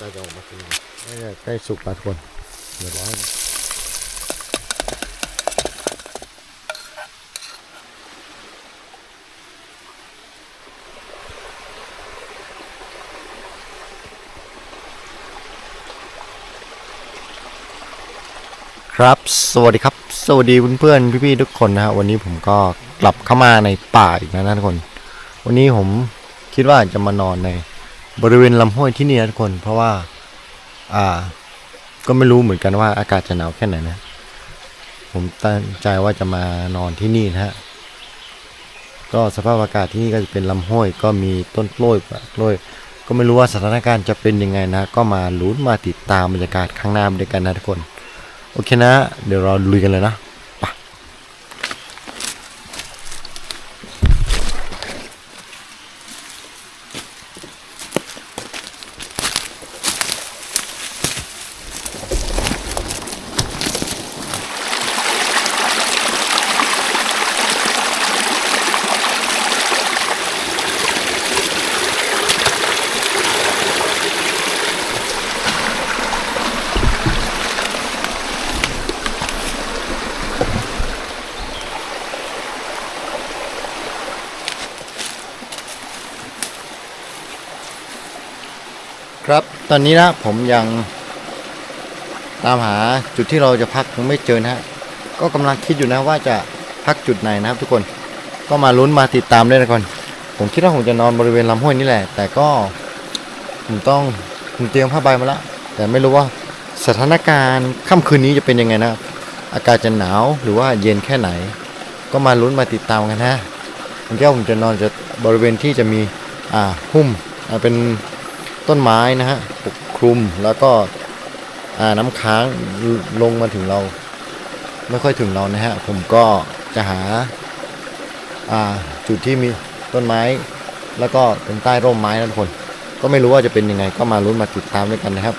ตาจะออกมาเป็นยังไงน่าจะใกล้สุกแล้วทุกคนเดี๋ยวรอให้ครับ สวัสดีครับ สวัสดีเพื่อนๆพี่ๆทุกคนนะฮะวันนี้ผมก็กลับเข้ามาในป่าอีกแล้วนะทุกคน วันนี้ผมคิดว่าจะมานอนใน บริเวณลำห้วยที่นี่นะทุกคน เพราะว่า อ่า ก็ไม่รู้เหมือนกันว่าอากาศจะหนาวแค่ไหนนะ ผมตั้งใจว่าจะมานอนที่นี่นะฮะ ก็สภาพอากาศที่นี่ก็จะเป็นลำห้วย ก็มีต้นกล้วยกล้วย ก็ไม่รู้ว่าสถานการณ์จะเป็นยังไงนะ ก็มาลุ้นมาติดตามบรรยากาศข้างหน้าด้วยกันนะทุกคน โอเคนะ เดี๋ยวเราลุยกันเลยนะ ครับ ตอนนี้นะผมยังตามหาจุดที่เราจะพักยังไม่เจอนะฮะก็กำลังคิดอยู่นะว่าจะพักจุดไหนนะครับ ทุกคนก็มาลุ้นมาติดตามด้วยนะก่อนผมคิดว่าผมจะนอนบริเวณลำห้วยนี่แหละ แต่ก็ผมต้องผมเตรียมผ้าใบมาล้วแต่ไม่รู้ว่าสถานการณ์ค่ำคืนนี้จะเป็นยังไงนะอากาศจะหนาวหรือว่าเย็นแค่ไหน ก็มาลุ้นมาติดตามกันนะผมคิดว่าผมจะนอนจะบริเวณที่จะมีอ่าหุ้มเป็น ต้นไม้นะฮะปกคลุมแล้วก็น้ำค้างลงมาถึงเรา ไม่ค่อยถึงเรานะฮะผมก็จะหาอ่าจุดที่มีต้นไม้ แล้วก็เป็นใต้ร่มไม้นะทุกคน ก็ไม่รู้ว่าจะเป็นยังไง ก็มาลุ้นมาติดตามด้วยกันนะครับ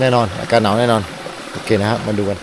แน่นอนอากาศหนาวแน่นอนโอเคนะครับมาดูกัน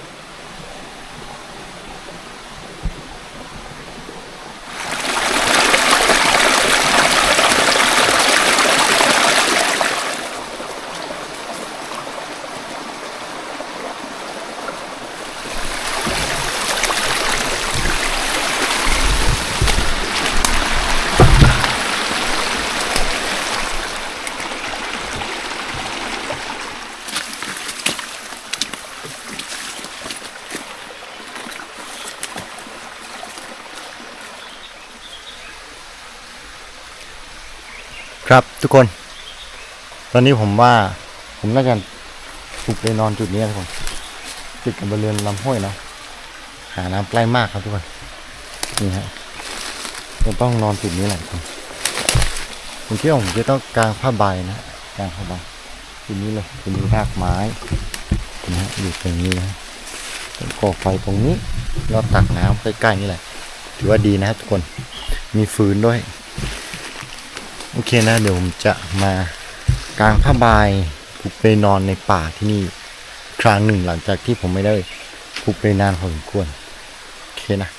ทุกคน ตอนนี้ผมว่าผมน่าจะถูกไปนอนจุดนี้นะทุกคนติดกับบริเวณลำห้วยนะหาน้ำใกล้มากครับทุกคนนี่ฮะจะต้องนอนจุดนี้แหละทุกคนผมคิดว่าผมจะต้องกางผ้าใบนะกางผ้าใบจุดนี้เลยจะมีรากไม้นะฮะอยู่ตรงนี้นะต้นก่อไฟตรงนี้แล้วตักน้ำใกล้ๆนี่แหละ ถือว่าดีนะครับทุกคนมีฟืนด้วย โอเคนะ เดี๋ยวผมจะมากางผ้าใบผูกไปนอนในป่าที่นี่ครั้งหนึ่งหลังจากที่ผมไม่ได้ผูกไปนานพอสมควรโอเคนะ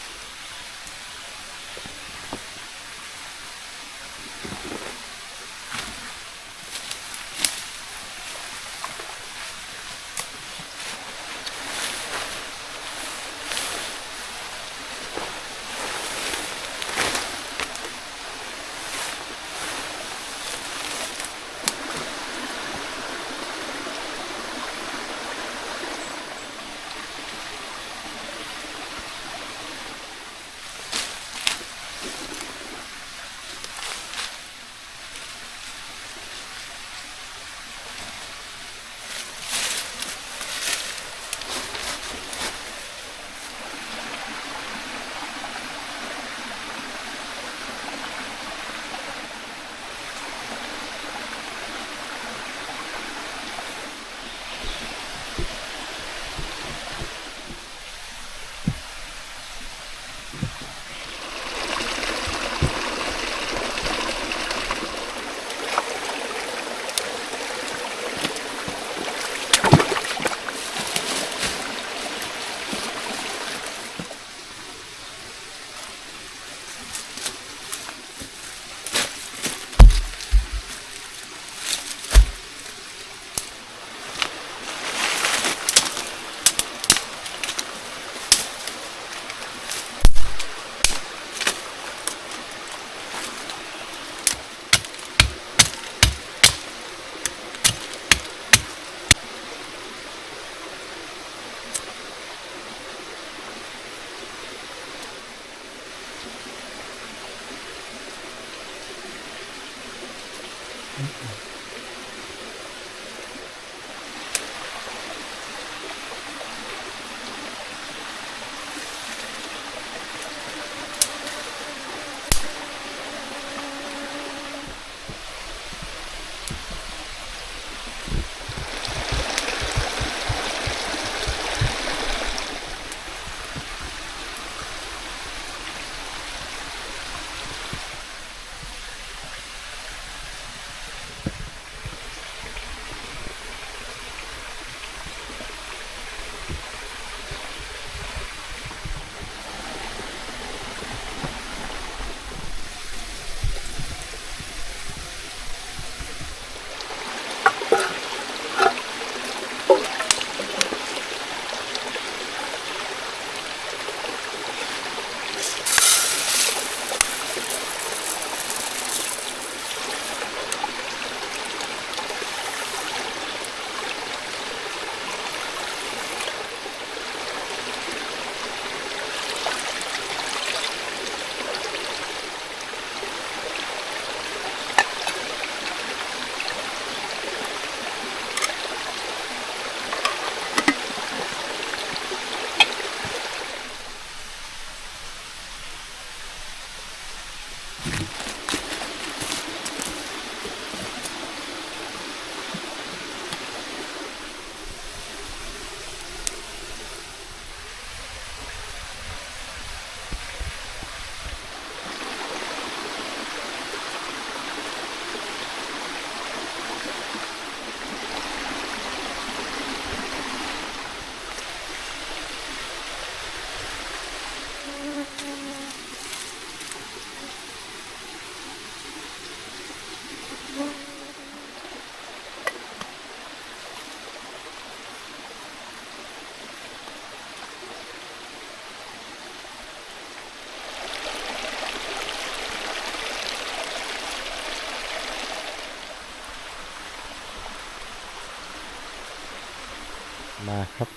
มาครับ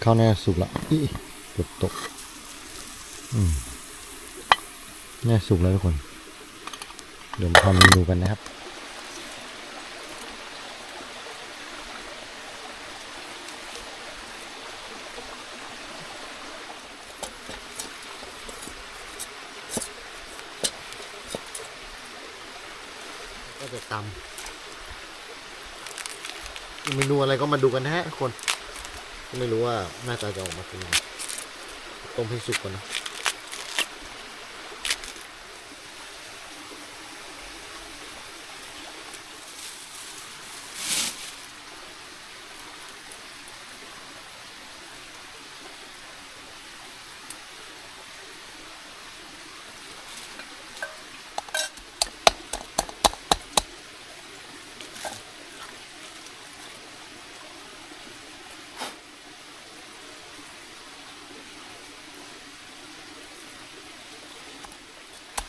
เข้าแน่สุกละอีเกือบตกอืมแน่สุกแล้วทุกคน เดี๋ยวมาทำเมนูกันนะครับ ก็จะตำเมนูอะไรก็ มาดูกันนะฮะทุกคน ไม่รู้ว่าหน้าตาจะออกมาเป็นยังไงต้มให้สุกก่อนนะ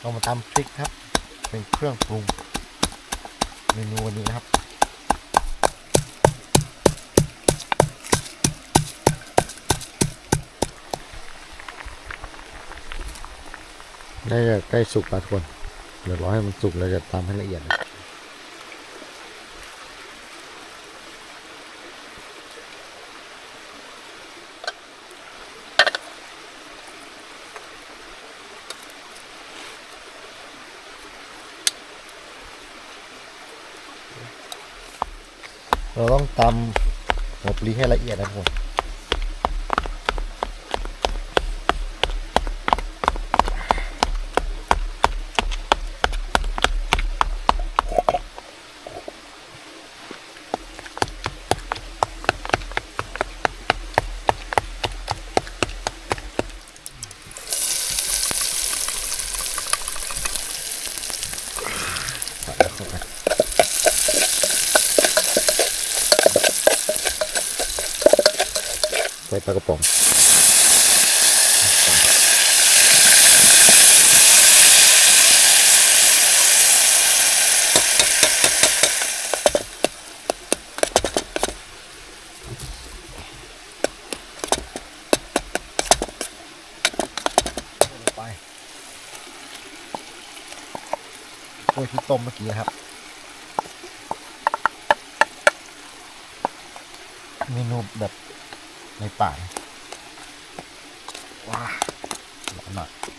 เรามาตำพริกครับ เป็นเครื่องปรุงเมนูวันนี้นะครับ ได้จะใกล้สุกแล้วทุกคนเดี๋ยวรอให้มันสุกแล้วจะตำให้ละเอียดนะ เราต้องตำหัวปลีให้ละเอียดนะทุกากระป๋องวยที่ต้มเมื่อกี้ครับ เมนูแบบ ในป่านะว้าหลอนมากนี่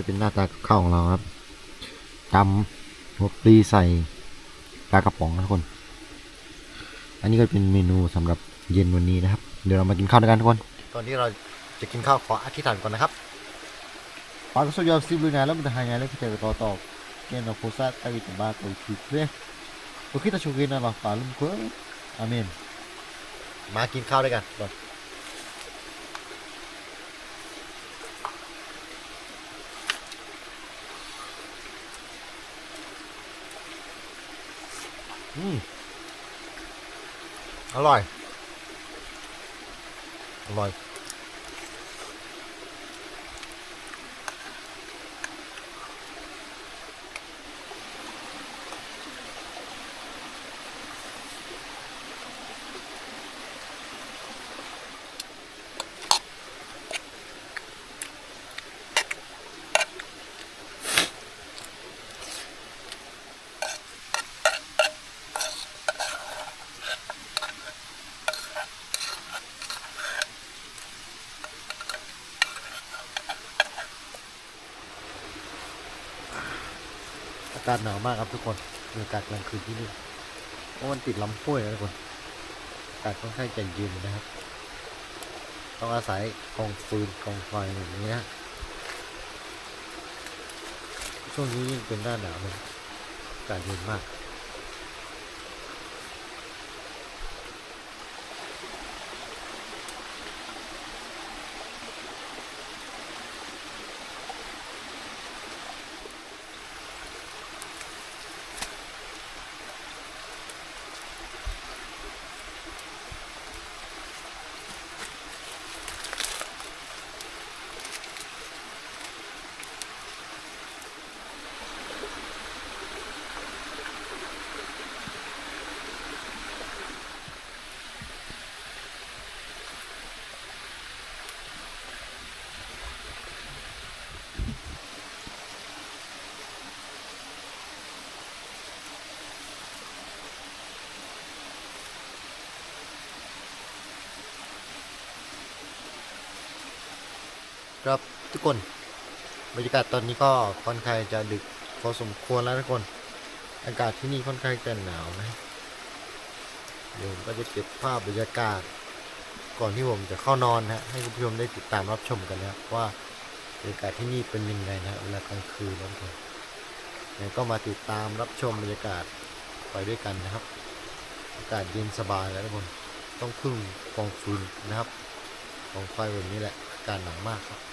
จะเป็นหน้าตากับข้าวของเราครับตำหัวปลีใส่ปลากระป๋องนะทุกคน อันนี้ก็เป็นเมนูสำหรับเย็นวันนี้นะครับ เดี๋ยวเรามากินข้าวด้วยกันทุกคน ตอนนี้เราจะกินข้าวขออธิษฐานก่อนนะครับปากสุดยอดซิบเลยนะแล้วมันจะหายไงแล้วพี่เจอต่อต่อเกณฑ์เราโพสต์ไอ้ตัวบ้าตัวคิดเลยโอเคแต่ช่วงนี้นะเราฝาลุ่มเคว้งอาเมน มากินข้าวด้วยกันก่อน อืมอร่อย อร่อยากาศหนาวมากครับทุกคนบรรยากาศกลางคืนที่นี่เพราะมันติดลำห้วยนะทุกคนอากาศค่อนข้างจะเย็นนะครับ ต้องอาศัยกองฟืนกองไฟอย่างนี้นะช่วงนี้ยิ่งเป็นหน้าหนาวเลยอากาศเย็นมาก ครับทุกคนบรรยากาศตอนนี้ก็ค่อนข้างจะดึกพอสมควรแล้วทุกคน อากาศที่นี่ค่อนข้างจะหนาวนะเดี๋ยวผมก็จะเก็บภาพบรรยากาศ ก่อนที่ผมจะเข้านอนนะให้คุณผู้ชมได้ติดตามรับชมกันนะว่าบรรยากาศที่นี่เป็นยังไงนะเวลากลางคืนแล้วทุกคนยังก็มาติดตามรับชมบรรยากาศไปด้วยกันนะครับ อากาศเย็นสบายแล้วทุกคนต้องพึ่งกองฟืนนะครับกองไฟแบบนี้แหละอากาศหนาวมากครับ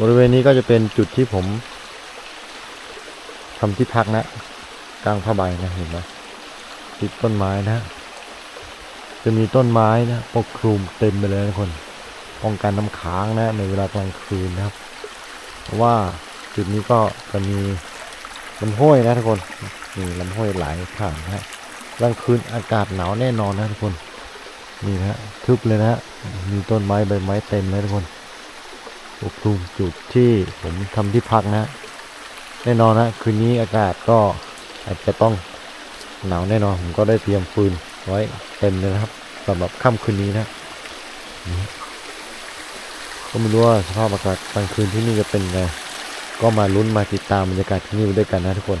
บริเวณนี้ก็จะเป็นจุดที่ผมทำที่พักนะ กลางผ้าใบนะเห็นไหมติดต้นไม้นะ จะมีต้นไม้นะปกคลุมเต็มไปเลยนะทุกคนป้องกันน้ำค้างนะ ในเวลากลางคืนนะครับ เพราะว่าจุดนี้ก็จะมีลำห้วยนะทุกคนมีลำห้วยไหลผ่านนะกลางคืนอากาศหนาวแน่นอนนะทุกคน นี่นะทึบเลยนะ มีต้นไม้ใบไม้เต็มเลยทุกคน ปกคลุมจุดที่ผมทำที่พักนะ แน่นอนนะคืนนี้อากาศก็อาจจะต้องหนาวแน่นอนผมก็ได้เตรียมฟืนไว้เต็มเลยนะครับสำหรับค่ำคืนนี้นะก็ไม่รู้ว่าสภาพอากาศกลางคืนที่นี่จะเป็นไงก็มาลุ้นมาติดตามบรรยากาศที่นี่ไปด้วยกันนะทุกคน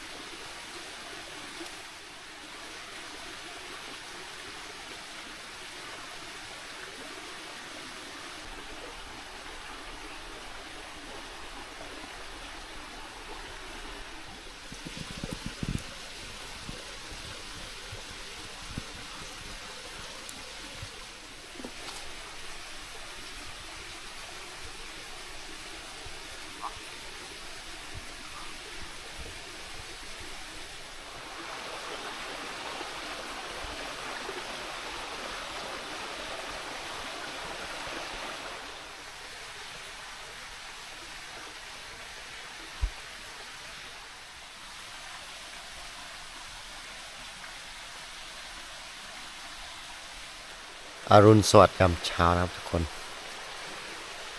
อรุณสวัสดิ์ยามเช้านะครับทุกคน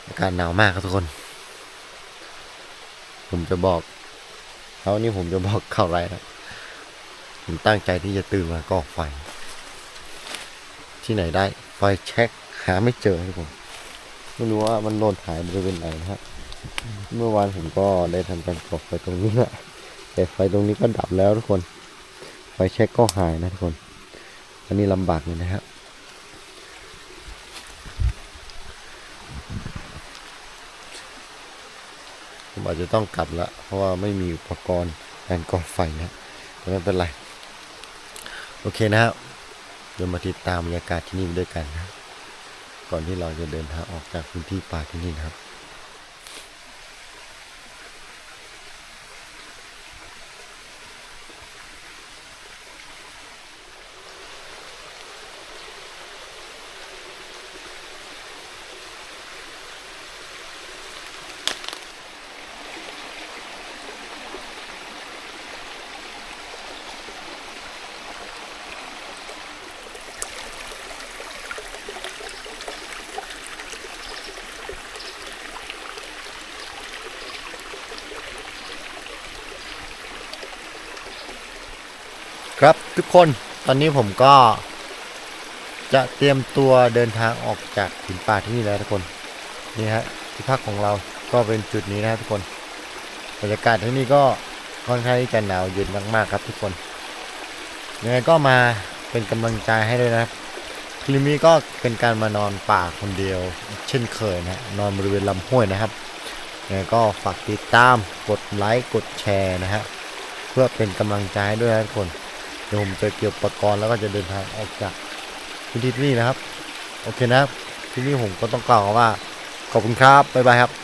อากาศหนาวมากครับทุกคน ผมจะบอกเช้านี้ผมจะบอกข่าวไรนะผมตั้งใจที่จะตื่นมาก่อไฟ ที่ไหนได้ไฟแช็คหาไม่เจอครับผมไม่รู้ว่ามันโดนหายบริเวณไหนนะฮะเมื่อวานผมก็ได้ทำการก่อไฟตรงนี้แหละแต่ไฟตรงนี้ก็ดับแล้วทุกคน ไฟเช็คก็หายนะทุกคน อันนี้ลำบากเลยนะฮะ ผมอาจจะต้องกลับละเพราะว่าไม่มีอุปกรณ์การก่อไฟนะแต่ไม่เป็นไร โอเคนะครับเดี๋ยวมาติดตามบรรยากาศที่นี่ด้วยกันนะก่อนที่เราจะเดินทางออกจากพื้นที่ป่าที่นี่นะครับ ทุกคนตอนนี้ผมก็ จะเตรียมตัวเดินทางออกจากถิ่นป่าที่นี่แล้วทุกคนนี่ฮะที่พักของเราก็เป็นจุดนี้นะทุกคนบรรยากาศที่นี่ก็ค่อนข้างที่จะหนาวเย็นมากๆครับทุกคนยังไงก็มาเป็นกำลังใจให้ด้วยนะครับคลิปนี้ก็เป็นการมานอนป่าคนเดียว เช่นเคยนะฮะนอนบริเวณลำห้วยนะครับยังไงก็ฝากติดตามกดไลค์กดแชร์นะฮะเพื่อเป็นกำลังใจให้ด้วยนะทุกคน ดี๋ยวผมจะเกี่ยวอุปกรณ์แล้วก็จะเดินทางออกจากพื้นที่ที่นี่นะครับ โอเคนะครับที่นี่ผมก็ต้องกล่าวว่า ขอบคุณครับ บ๊ายบายครับ